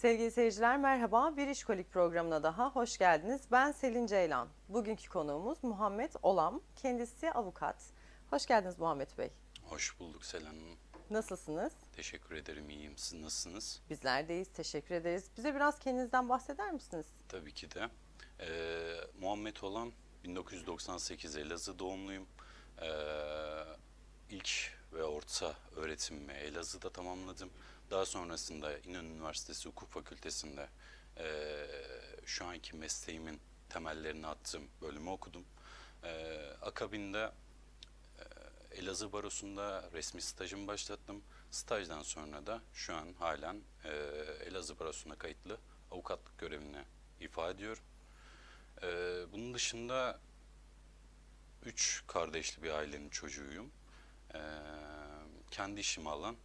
Sevgili seyirciler merhaba. Bir İşkolik programına daha hoş geldiniz. Ben Selin Ceylan. Bugünkü konuğumuz Muhammed Olam. Kendisi avukat. Hoş geldiniz Muhammed Bey. Hoş bulduk Selen Hanım. Nasılsınız? Teşekkür ederim. İyiyim. Siz nasılsınız? Bizler deyiz. Teşekkür ederiz. Bize biraz kendinizden bahseder misiniz? Tabii ki de. Ee, Muhammed Olan 1998 Elazığ doğumluyum. Ee, ilk ve orta öğretimimi Elazığ'da tamamladım. Daha sonrasında İnönü Üniversitesi Hukuk Fakültesi'nde ee, şu anki mesleğimin temellerini attığım bölümü okudum. Ee, akabinde e, Elazığ Barosu'nda resmi stajımı başlattım. Stajdan sonra da şu an halen e, Elazığ Barosu'na kayıtlı avukatlık görevini ifa ediyorum. E, bunun dışında üç kardeşli bir ailenin çocuğuyum. E, kendi işimi alan, e,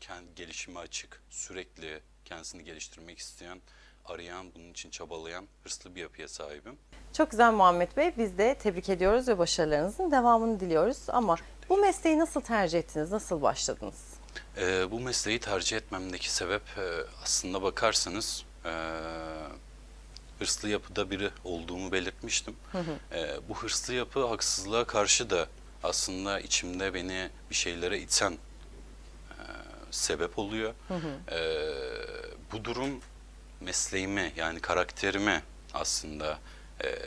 kendi gelişime açık, sürekli kendisini geliştirmek isteyen, arayan, bunun için çabalayan, hırslı bir yapıya sahibim. Çok güzel Muhammed Bey. Biz de tebrik ediyoruz ve başarılarınızın devamını diliyoruz. Ama bu mesleği nasıl tercih ettiniz? Nasıl başladınız? Ee, bu mesleği tercih etmemdeki sebep e, aslında bakarsanız e, hırslı yapıda biri olduğumu belirtmiştim. E, bu hırslı yapı haksızlığa karşı da aslında içimde beni bir şeylere iten sebep oluyor. E, bu durum mesleğimi yani karakterimi aslında e,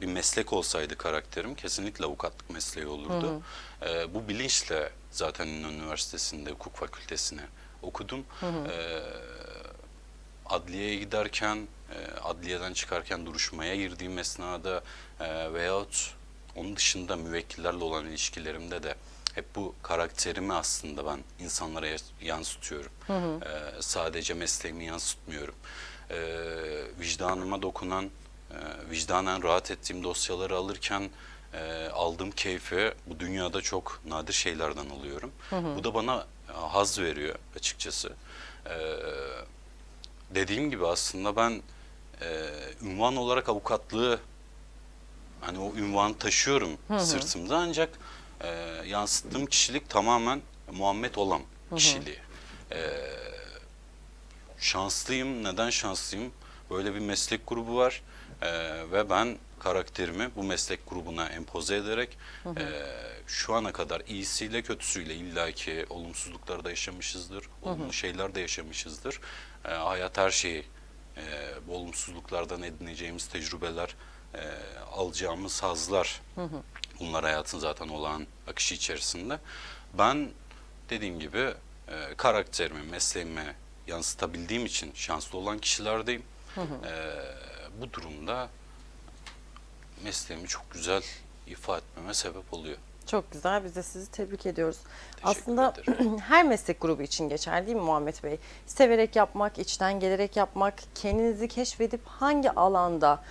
bir meslek olsaydı karakterim kesinlikle avukatlık mesleği olurdu. E, bu bilinçle zaten İnönü Üniversitesi'nde hukuk fakültesine okudum. E, adliyeye giderken, e, adliyeden çıkarken duruşmaya girdiğim esnada e, veyahut onun dışında müvekkillerle olan ilişkilerimde de hep bu karakterimi aslında ben insanlara ya- yansıtıyorum. E, sadece mesleğimi yansıtmıyorum. E, vicdanıma dokunan, e, vicdanen rahat ettiğim dosyaları alırken e, aldığım keyfi bu dünyada çok nadir şeylerden alıyorum. Bu da bana e, haz veriyor açıkçası. E, dediğim gibi aslında ben e, ünvan olarak avukatlığı hani o ünvanı taşıyorum sırtımda ancak e, yansıttığım kişilik tamamen Muhammed olan kişiliği. E, şanslıyım. Neden şanslıyım? Böyle bir meslek grubu var E, ve ben karakterimi bu meslek grubuna empoze ederek e, şu ana kadar iyisiyle kötüsüyle illaki olumsuzluklar da yaşamışızdır, olumlu şeyler de yaşamışızdır. E, hayat her şeyi e, bu olumsuzluklardan edineceğimiz tecrübeler, e, alacağımız hazlar. Bunlar hayatın zaten olağan akışı içerisinde. Ben dediğim gibi e, karakterimi, mesleğimi yansıtabildiğim için şanslı olan kişilerdeyim. E, bu durumda mesleğimi çok güzel ifade etmeme sebep oluyor. Çok güzel. Biz de sizi tebrik ediyoruz. Teşekkür Aslında her meslek grubu için geçer değil mi Muhammed Bey? Severek yapmak, içten gelerek yapmak, kendinizi keşfedip hangi alanda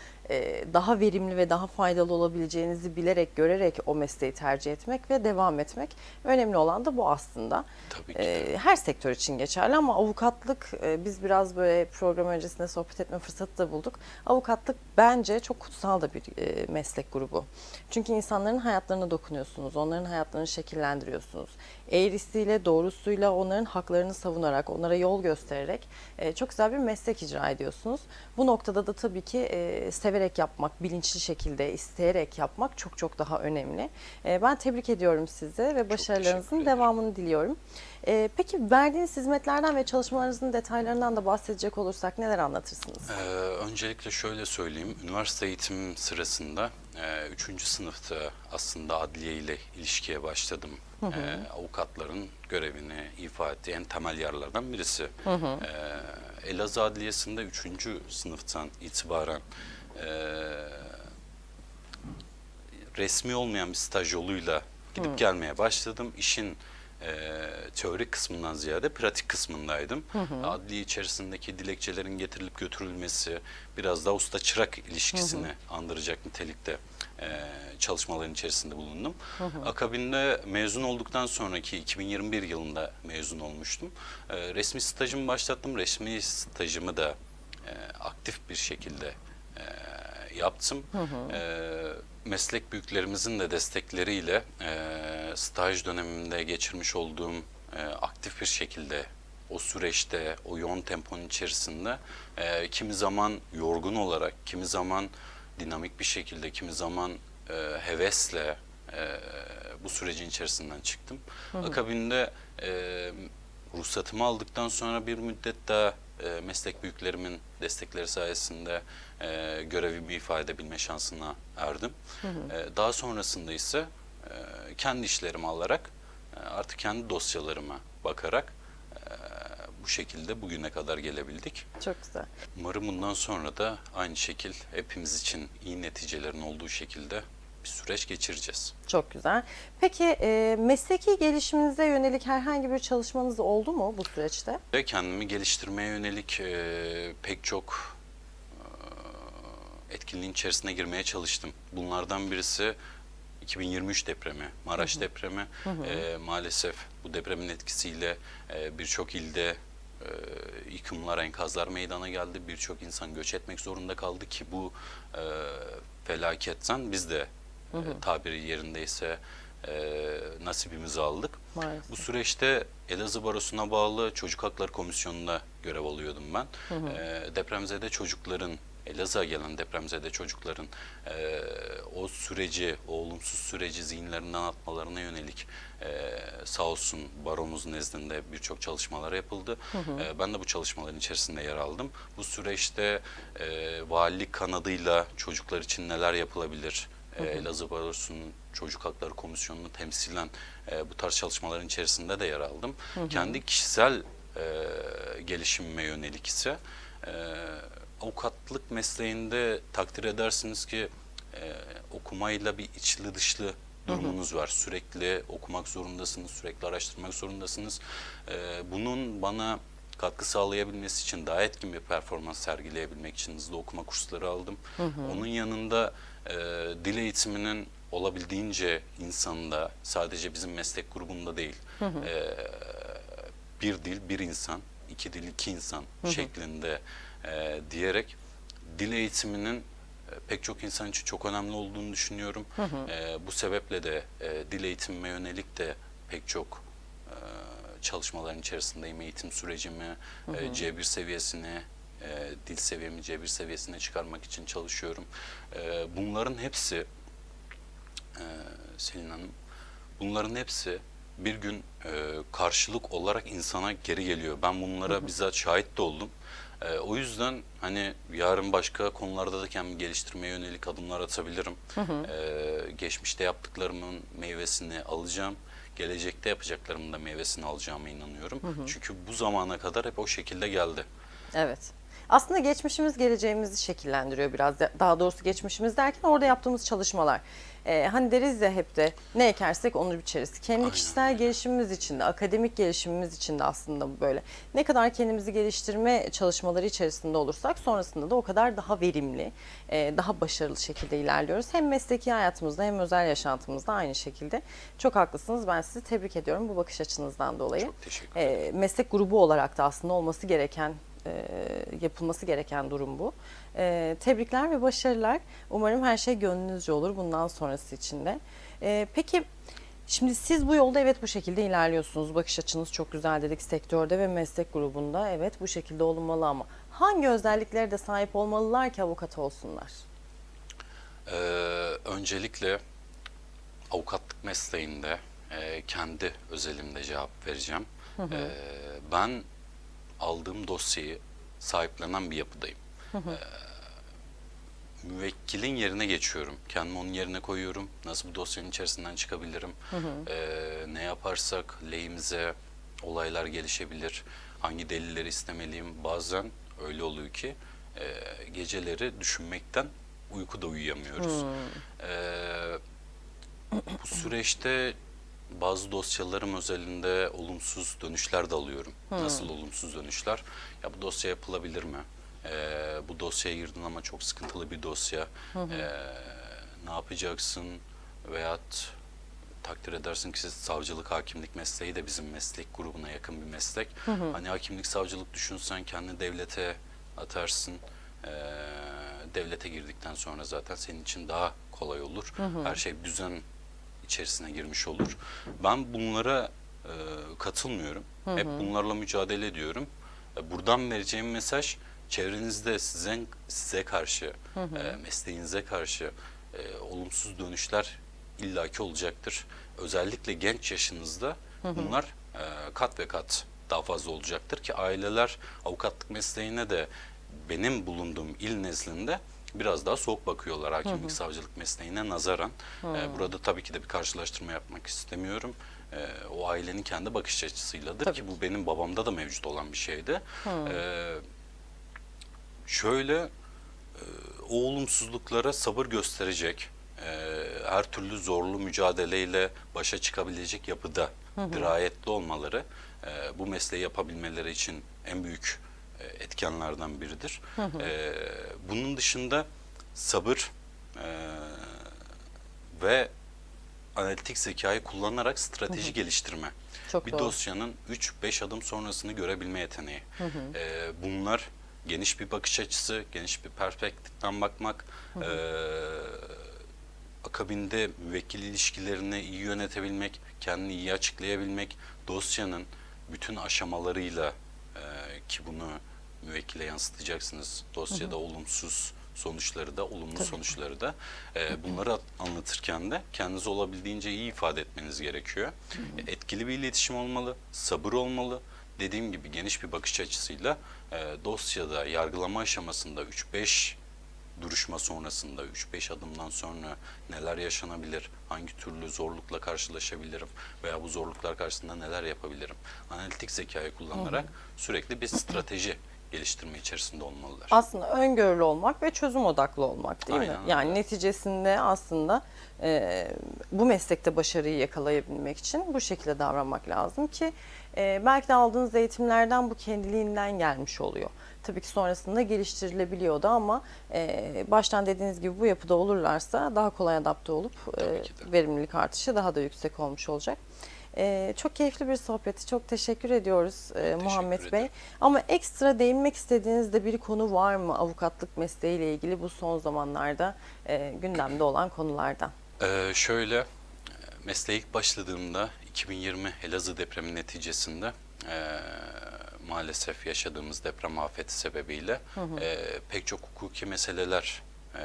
daha verimli ve daha faydalı olabileceğinizi bilerek, görerek o mesleği tercih etmek ve devam etmek. Önemli olan da bu aslında. Tabii ki. E, her sektör için geçerli ama avukatlık e, biz biraz böyle program öncesinde sohbet etme fırsatı da bulduk. Avukatlık bence çok kutsal da bir e, meslek grubu. Çünkü insanların hayatlarına dokunuyorsunuz, onların hayatlarını şekillendiriyorsunuz. Eğrisiyle, doğrusuyla onların haklarını savunarak, onlara yol göstererek e, çok güzel bir meslek icra ediyorsunuz. Bu noktada da tabii ki e, severek yapmak, bilinçli şekilde isteyerek yapmak çok çok daha önemli. E, ben tebrik ediyorum sizi ve başarılarınızın devamını diliyorum. E, peki verdiğiniz hizmetlerden ve çalışmalarınızın detaylarından da bahsedecek olursak neler anlatırsınız? Ee, öncelikle şöyle söyleyeyim. Üniversite eğitim sırasında 3. sınıfta aslında adliye ile ilişkiye başladım. Ee, avukatların görevini ifa ettiği en temel yerlerden birisi. Ee, Elazığ Adliyesi'nde 3. sınıftan itibaren e, resmi olmayan bir staj yoluyla gidip gelmeye başladım. İşin e, teorik kısmından ziyade pratik kısmındaydım. Adli içerisindeki dilekçelerin getirilip götürülmesi, biraz daha usta çırak ilişkisini andıracak nitelikte e, çalışmaların içerisinde bulundum. Akabinde mezun olduktan sonraki 2021 yılında mezun olmuştum. E, resmi stajımı başlattım. Resmi stajımı da e, aktif bir şekilde yaptım. E, meslek büyüklerimizin de destekleriyle e, staj dönemimde geçirmiş olduğum e, aktif bir şekilde o süreçte, o yoğun temponun içerisinde e, kimi zaman yorgun olarak, kimi zaman dinamik bir şekilde, kimi zaman e, hevesle e, bu sürecin içerisinden çıktım. Akabinde e, ruhsatımı aldıktan sonra bir müddet daha e, meslek büyüklerimin destekleri sayesinde e, görevimi ifade edebilme şansına erdim. E, daha sonrasında ise e, kendi işlerimi alarak e, artık kendi dosyalarıma bakarak e, bu şekilde bugüne kadar gelebildik. Çok güzel. Umarım bundan sonra da aynı şekil hepimiz için iyi neticelerin olduğu şekilde bir süreç geçireceğiz. Çok güzel. Peki e, mesleki gelişiminize yönelik herhangi bir çalışmanız oldu mu bu süreçte? Ve kendimi geliştirmeye yönelik e, pek çok e, etkinliğin içerisine girmeye çalıştım. Bunlardan birisi 2023 depremi, Maraş depremi. E, maalesef bu depremin etkisiyle e, birçok ilde e, yıkımlar, enkazlar meydana geldi. Birçok insan göç etmek zorunda kaldı ki bu e, felaketten biz de e, tabiri yerindeyse e, nasibimizi aldık. Maalesef. Bu süreçte Elazığ Barosu'na bağlı Çocuk Hakları Komisyonu'nda görev alıyordum ben. Ee, depremzede çocukların, Elazığ'a gelen depremzede çocukların e, o süreci, o olumsuz süreci zihinlerinden atmalarına yönelik e, sağ olsun baromuz nezdinde birçok çalışmalar yapıldı. E, ben de bu çalışmaların içerisinde yer aldım. Bu süreçte e, valilik kanadıyla çocuklar için neler yapılabilir? E, Elazığ Barosu'nun Çocuk Hakları Komisyonu'nu temsilen e, bu tarz çalışmaların içerisinde de yer aldım. Kendi kişisel e, gelişimime yönelik ise e, avukatlık mesleğinde takdir edersiniz ki e, okumayla bir içli dışlı durumunuz var. Sürekli okumak zorundasınız, sürekli araştırmak zorundasınız. E, bunun bana katkı sağlayabilmesi için daha etkin bir performans sergileyebilmek için hızlı okuma kursları aldım. Onun yanında e, dil eğitiminin olabildiğince insanda sadece bizim meslek grubunda değil e, bir dil bir insan, iki dil iki insan şeklinde e, diyerek dil eğitiminin e, pek çok insan için çok önemli olduğunu düşünüyorum. E, bu sebeple de e, dil eğitimime yönelik de pek çok çalışmaların içerisindeyim. Eğitim sürecimi e, C1 seviyesine, e, dil seviyemi C1 seviyesine çıkarmak için çalışıyorum. E, bunların hepsi e, Selin Hanım, bunların hepsi bir gün e, karşılık olarak insana geri geliyor. Ben bunlara bizzat şahit de oldum. E, o yüzden hani yarın başka konularda da kendimi geliştirmeye yönelik adımlar atabilirim. E, geçmişte yaptıklarımın meyvesini alacağım. Gelecekte yapacaklarımın da meyvesini alacağıma inanıyorum. Çünkü bu zamana kadar hep o şekilde geldi. Evet. Aslında geçmişimiz geleceğimizi şekillendiriyor biraz. da- Daha doğrusu geçmişimiz derken orada yaptığımız çalışmalar. Ee, hani deriz ya hep de ne ekersek onu biçeriz. Kendi Aynen kişisel gelişimimiz için de, akademik gelişimimiz için de aslında bu böyle. Ne kadar kendimizi geliştirme çalışmaları içerisinde olursak sonrasında da o kadar daha verimli, e, daha başarılı şekilde ilerliyoruz. Hem mesleki hayatımızda hem özel yaşantımızda aynı şekilde. Çok haklısınız. Ben sizi tebrik ediyorum bu bakış açınızdan dolayı. Çok teşekkür ederim. E, meslek grubu olarak da aslında olması gereken e, yapılması gereken durum bu. E, tebrikler ve başarılar. Umarım her şey gönlünüzce olur bundan sonrası için de. E, peki şimdi siz bu yolda evet bu şekilde ilerliyorsunuz. Bakış açınız çok güzel dedik sektörde ve meslek grubunda. Evet bu şekilde olunmalı ama hangi özelliklere de sahip olmalılar ki avukat olsunlar? Ee, öncelikle avukatlık mesleğinde e, kendi özelimde cevap vereceğim. Ee, ben aldığım dosyayı sahiplenen bir yapıdayım. Ee, müvekkilin yerine geçiyorum. Kendimi onun yerine koyuyorum. Nasıl bu dosyanın içerisinden çıkabilirim? Ee, ne yaparsak lehimize olaylar gelişebilir. Hangi delilleri istemeliyim? Bazen öyle oluyor ki e, geceleri düşünmekten uykuda uyuyamıyoruz. Ee, bu süreçte bazı dosyalarım özelinde olumsuz dönüşler de alıyorum. Nasıl olumsuz dönüşler? Ya bu dosya yapılabilir mi? Ee, bu dosyaya girdin ama çok sıkıntılı bir dosya. Ee, ne yapacaksın? Veyahut takdir edersin ki siz savcılık, hakimlik mesleği de bizim meslek grubuna yakın bir meslek. Hani hakimlik, savcılık düşünsen kendi devlete atarsın. Ee, devlete girdikten sonra zaten senin için daha kolay olur. Her şey düzen içerisine girmiş olur. Ben bunlara e, katılmıyorum. Hep bunlarla mücadele ediyorum. E, buradan vereceğim mesaj çevrenizde size size karşı, e, mesleğinize karşı e, olumsuz dönüşler illaki olacaktır. Özellikle genç yaşınızda bunlar e, kat ve kat daha fazla olacaktır ki aileler avukatlık mesleğine de benim bulunduğum il nezdinde biraz daha soğuk bakıyorlar hakimlik savcılık mesleğine nazaran. E, burada tabii ki de bir karşılaştırma yapmak istemiyorum. E, o ailenin kendi bakış açısıyladır Tabii ki bu benim babamda da mevcut olan bir şeydi. E, şöyle e, o olumsuzluklara sabır gösterecek, e, her türlü zorlu mücadeleyle başa çıkabilecek yapıda dirayetli olmaları e, bu mesleği yapabilmeleri için en büyük etkenlerden biridir. E, bunun dışında sabır e, ve analitik zekayı kullanarak strateji geliştirme. Çok bir doğru. dosyanın 3-5 adım sonrasını görebilme yeteneği. Ee, bunlar geniş bir bakış açısı, geniş bir perspektiften bakmak, ee, akabinde müvekkil ilişkilerini iyi yönetebilmek, kendini iyi açıklayabilmek, dosyanın bütün aşamalarıyla ee, ki bunu müvekkile yansıtacaksınız. Dosyada olumsuz sonuçları da, olumlu sonuçları da. Ee, bunları at- anlatırken de kendinizi olabildiğince iyi ifade etmeniz gerekiyor. E, Etkili bir iletişim olmalı, sabır olmalı. Dediğim gibi geniş bir bakış açısıyla e, dosyada yargılama aşamasında 3-5 duruşma sonrasında 3-5 adımdan sonra neler yaşanabilir, hangi türlü zorlukla karşılaşabilirim veya bu zorluklar karşısında neler yapabilirim? Analitik zekayı kullanarak sürekli bir strateji geliştirme içerisinde olmalılar. Aslında öngörülü olmak ve çözüm odaklı olmak değil mi? Aynen Yani öyle. neticesinde aslında e, bu meslekte başarıyı yakalayabilmek için bu şekilde davranmak lazım ki e, belki de aldığınız eğitimlerden bu kendiliğinden gelmiş oluyor. Tabii ki sonrasında geliştirilebiliyordu ama e, baştan dediğiniz gibi bu yapıda olurlarsa daha kolay adapte olup e, verimlilik artışı daha da yüksek olmuş olacak. E, çok keyifli bir sohbeti. Çok teşekkür ediyoruz e, Muhammed Bey. ederim. Ama ekstra değinmek istediğiniz de bir konu var mı avukatlık mesleğiyle ilgili bu son zamanlarda e, gündemde olan konulardan? Ee, şöyle, mesleğe ilk başladığımda 2020 Elazığ depremi neticesinde e, maalesef yaşadığımız deprem afeti sebebiyle e, pek çok hukuki meseleler e,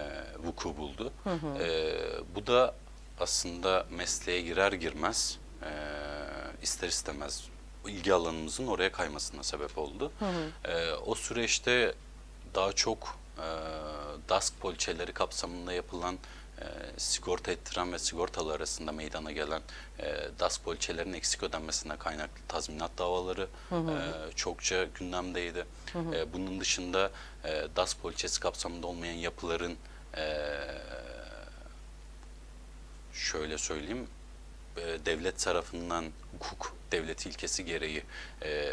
vuku buldu. E, bu da aslında mesleğe girer girmez e, ister istemez ilgi alanımızın oraya kaymasına sebep oldu. E, o süreçte daha çok e, DASK poliçeleri kapsamında yapılan e, sigorta ettiren ve sigortalı arasında meydana gelen e, DASK poliçelerinin eksik ödenmesine kaynaklı tazminat davaları e, çokça gündemdeydi. E, bunun dışında e, DASK poliçesi kapsamında olmayan yapıların e, şöyle söyleyeyim e, devlet tarafından hukuk devleti ilkesi gereği e,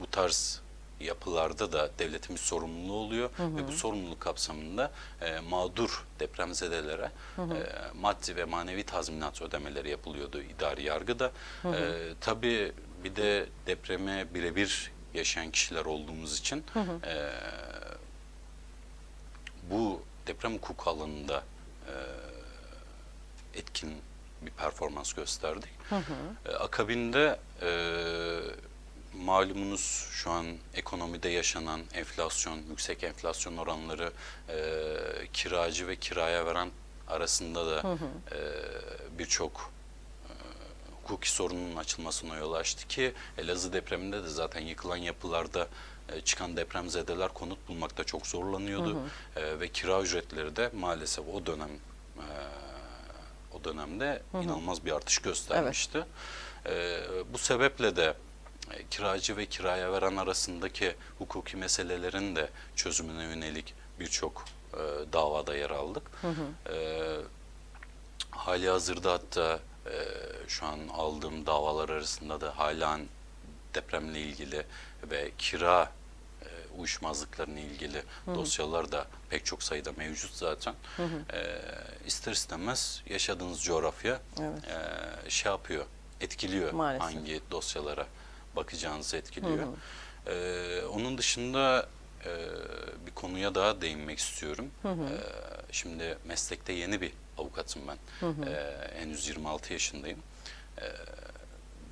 bu tarz yapılarda da devletimiz sorumluluğu oluyor. Ve bu sorumluluk kapsamında e, mağdur depremzedelere e, maddi ve manevi tazminat ödemeleri yapılıyordu idari yargıda. E, tabii bir de depreme birebir yaşayan kişiler olduğumuz için e, bu deprem hukuku alanında e, etkin bir performans gösterdik. E, akabinde e, malumunuz şu an ekonomide yaşanan enflasyon, yüksek enflasyon oranları e, kiracı ve kiraya veren arasında da e, birçok e, hukuki sorunun açılmasına yol açtı ki Elazığ depreminde de zaten yıkılan yapılarda e, çıkan depremzedeler konut bulmakta çok zorlanıyordu. E, ve kira ücretleri de maalesef o dönem e, o dönemde inanılmaz bir artış göstermişti. E, bu sebeple de e, kiracı ve kiraya veren arasındaki hukuki meselelerin de çözümüne yönelik birçok e, davada yer aldık. E, hali hazırda hatta e, şu an aldığım davalar arasında da halen depremle ilgili ve kira uyuşmazlıklarına ilgili dosyalar da pek çok sayıda mevcut zaten. E, ister istemez yaşadığınız coğrafya Evet. e, şey yapıyor, etkiliyor Maalesef. hangi dosyalara bakacağınızı etkiliyor. E, onun dışında e, bir konuya daha değinmek istiyorum. E, şimdi meslekte yeni bir avukatım ben. E, henüz 26 yaşındayım. E,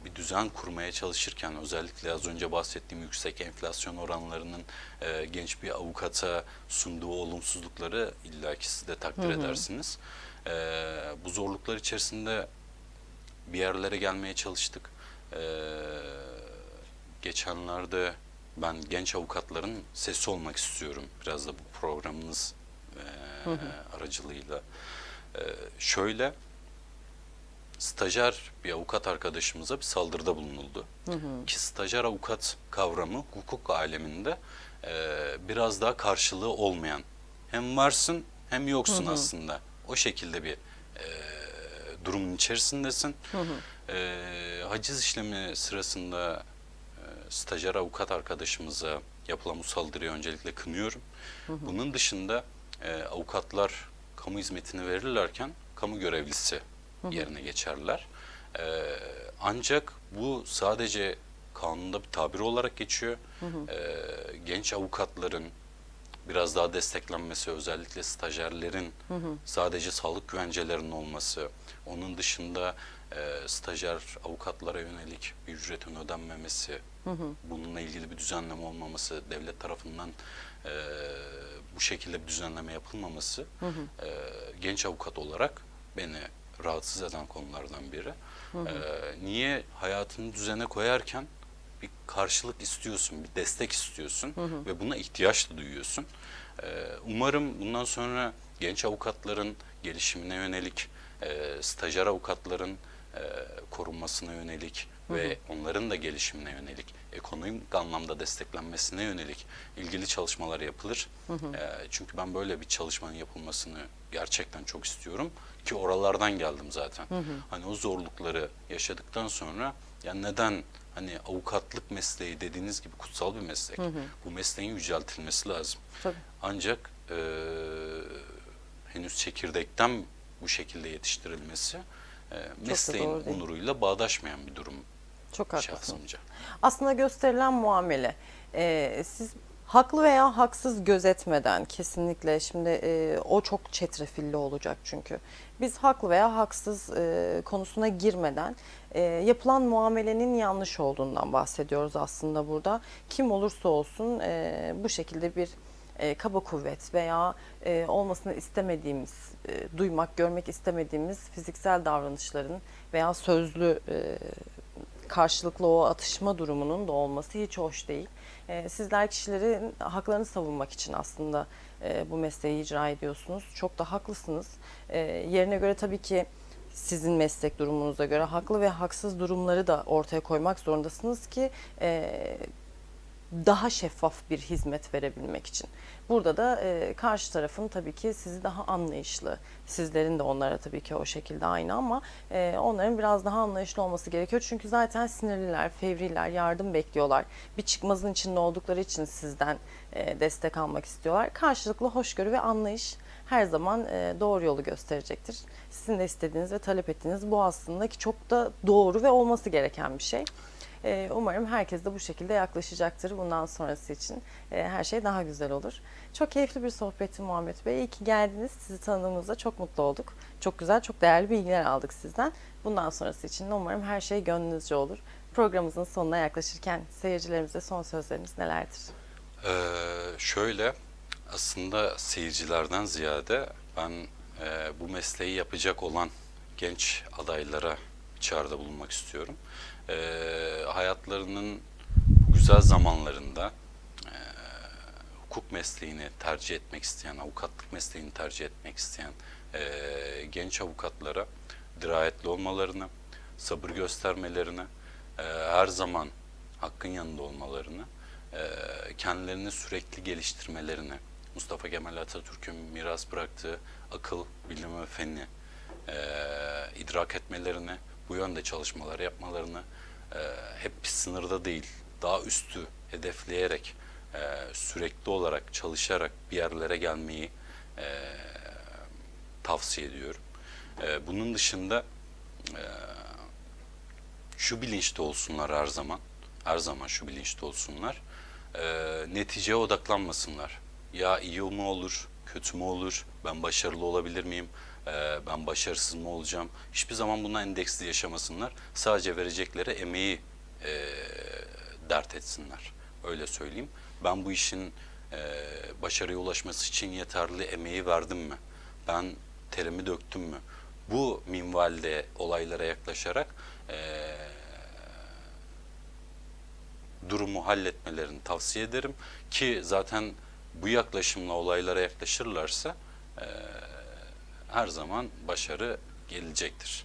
bir düzen kurmaya çalışırken özellikle az önce bahsettiğim yüksek enflasyon oranlarının e, genç bir avukata sunduğu olumsuzlukları illaki siz de takdir edersiniz. E, bu zorluklar içerisinde bir yerlere gelmeye çalıştık. E, geçenlerde ben genç avukatların sesi olmak istiyorum. Biraz da bu programınız e, aracılığıyla. E, şöyle stajyer bir avukat arkadaşımıza bir saldırıda bulunuldu. Ki stajyer avukat kavramı hukuk aleminde e, biraz daha karşılığı olmayan. Hem varsın hem yoksun aslında. O şekilde bir e, durumun içerisindesin. E, haciz işlemi sırasında e, stajyer avukat arkadaşımıza yapılan bu saldırıyı öncelikle kınıyorum. Bunun dışında e, avukatlar kamu hizmetini verirlerken kamu görevlisi yerine geçerler. E, ancak bu sadece kanunda bir tabir olarak geçiyor. E, genç avukatların biraz daha desteklenmesi, özellikle stajyerlerin sadece sağlık güvencelerinin olması, onun dışında e, stajyer avukatlara yönelik bir ücretin ödenmemesi, bununla ilgili bir düzenleme olmaması, devlet tarafından e, bu şekilde bir düzenleme yapılmaması e, genç avukat olarak beni rahatsız eden konulardan biri. E, niye hayatını düzene koyarken bir karşılık istiyorsun, bir destek istiyorsun ve buna ihtiyaç da duyuyorsun. Ee, umarım bundan sonra genç avukatların gelişimine yönelik, e, stajyer avukatların e, korunmasına yönelik ve onların da gelişimine yönelik, ekonomik anlamda desteklenmesine yönelik ilgili çalışmalar yapılır. Ee, çünkü ben böyle bir çalışmanın yapılmasını gerçekten çok istiyorum ki oralardan geldim zaten. Hani o zorlukları yaşadıktan sonra ya neden hani avukatlık mesleği dediğiniz gibi kutsal bir meslek. Bu mesleğin yüceltilmesi lazım. Tabii. Ancak e, henüz çekirdekten bu şekilde yetiştirilmesi e, mesleğin onuruyla bağdaşmayan bir durum Çok haklısın. şahsımca. Aslında gösterilen muamele e, siz haklı veya haksız gözetmeden kesinlikle şimdi e, o çok çetrefilli olacak çünkü. Biz haklı veya haksız e, konusuna girmeden e, yapılan muamelenin yanlış olduğundan bahsediyoruz aslında burada. Kim olursa olsun e, bu şekilde bir e, kaba kuvvet veya e, olmasını istemediğimiz, e, duymak, görmek istemediğimiz fiziksel davranışların veya sözlü e, karşılıklı o atışma durumunun da olması hiç hoş değil. E, sizler kişilerin haklarını savunmak için aslında e, bu mesleği icra ediyorsunuz. Çok da haklısınız. E, yerine göre tabii ki sizin meslek durumunuza göre haklı ve haksız durumları da ortaya koymak zorundasınız ki e, daha şeffaf bir hizmet verebilmek için. Burada da e, karşı tarafın tabii ki sizi daha anlayışlı, sizlerin de onlara tabii ki o şekilde aynı ama e, onların biraz daha anlayışlı olması gerekiyor. Çünkü zaten sinirliler, fevriler, yardım bekliyorlar. Bir çıkmazın içinde oldukları için sizden e, destek almak istiyorlar. Karşılıklı hoşgörü ve anlayış her zaman e, doğru yolu gösterecektir. Sizin de istediğiniz ve talep ettiğiniz bu aslında ki çok da doğru ve olması gereken bir şey. Ee, Umarım herkes de bu şekilde yaklaşacaktır bundan sonrası için. Ee, Her şey daha güzel olur. Çok keyifli bir sohbetti Muhammed Bey. İyi ki geldiniz. Sizi tanıdığımızda çok mutlu olduk. Çok güzel, çok değerli bilgiler aldık sizden. Bundan sonrası için de umarım her şey gönlünüzce olur. Programımızın sonuna yaklaşırken seyircilerimize son sözleriniz nelerdir? Ee, şöyle aslında seyircilerden ziyade ben e, bu mesleği yapacak olan genç adaylara çağrıda bulunmak istiyorum. Ee, hayatlarının güzel zamanlarında e, hukuk mesleğini tercih etmek isteyen, avukatlık mesleğini tercih etmek isteyen e, genç avukatlara dirayetli olmalarını, sabır göstermelerini, e, her zaman hakkın yanında olmalarını, e, kendilerini sürekli geliştirmelerini, Mustafa Kemal Atatürk'ün miras bıraktığı akıl, bilim ve fenni e, idrak etmelerini, bu yönde çalışmalar yapmalarını, e, hep sınırda değil, daha üstü hedefleyerek, e, sürekli olarak çalışarak bir yerlere gelmeyi e, tavsiye ediyorum. E, bunun dışında e, şu bilinçte olsunlar her zaman. Her zaman şu bilinçte olsunlar. E, neticeye odaklanmasınlar. Ya iyi mu olur, kötü mü olur, ben başarılı olabilir miyim, e, ben başarısız mı olacağım? Hiçbir zaman buna endeksli yaşamasınlar. Sadece verecekleri emeği e, dert etsinler. Öyle söyleyeyim. Ben bu işin e, başarıya ulaşması için yeterli emeği verdim mi? Ben terimi döktüm mü? Bu minvalde olaylara yaklaşarak e, durumu halletmelerini tavsiye ederim ki zaten bu yaklaşımla olaylara yaklaşırlarsa e, her zaman başarı gelecektir.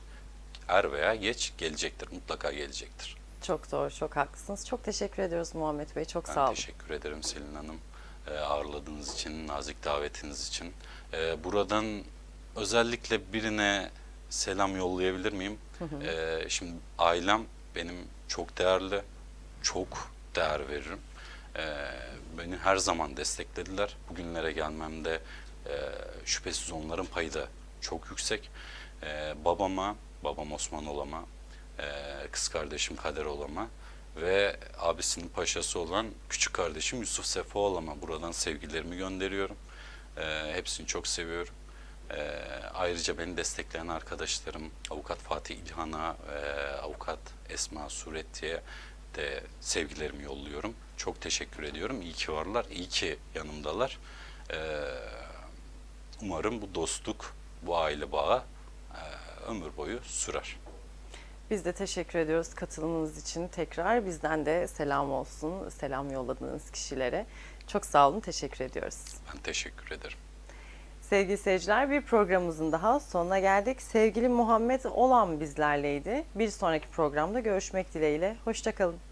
Er veya geç gelecektir, mutlaka gelecektir. Çok doğru, çok haklısınız. Çok teşekkür ediyoruz Muhammed Bey. Çok Ben sağ olun. teşekkür ederim Selin Hanım. E, ağırladığınız için, nazik davetiniz için. E, buradan özellikle birine selam yollayabilir miyim? E, şimdi ailem benim çok değerli, çok değer veririm. E, beni her zaman desteklediler. Bugünlere gelmemde e, şüphesiz onların payı da çok yüksek. E, babama, babam Osman Olama, e, kız kardeşim Kader Olama ve abisinin paşası olan küçük kardeşim Yusuf Sefa Olama. Buradan sevgilerimi gönderiyorum. E, hepsini çok seviyorum. E, ayrıca beni destekleyen arkadaşlarım Avukat Fatih İlhan'a, e, Avukat Esma Suretti'ye de sevgilerimi yolluyorum. Çok teşekkür ediyorum. İyi ki varlar, iyi ki yanımdalar. E, umarım bu dostluk, bu aile bağı e, ömür boyu sürer. Biz de teşekkür ediyoruz katılımınız için tekrar. Bizden de selam olsun, selam yolladığınız kişilere. Çok sağ olun, teşekkür ediyoruz. Ben teşekkür ederim. Sevgili seyirciler bir programımızın daha sonuna geldik. Sevgili Muhammed Olan bizlerleydi. Bir sonraki programda görüşmek dileğiyle. Hoşçakalın.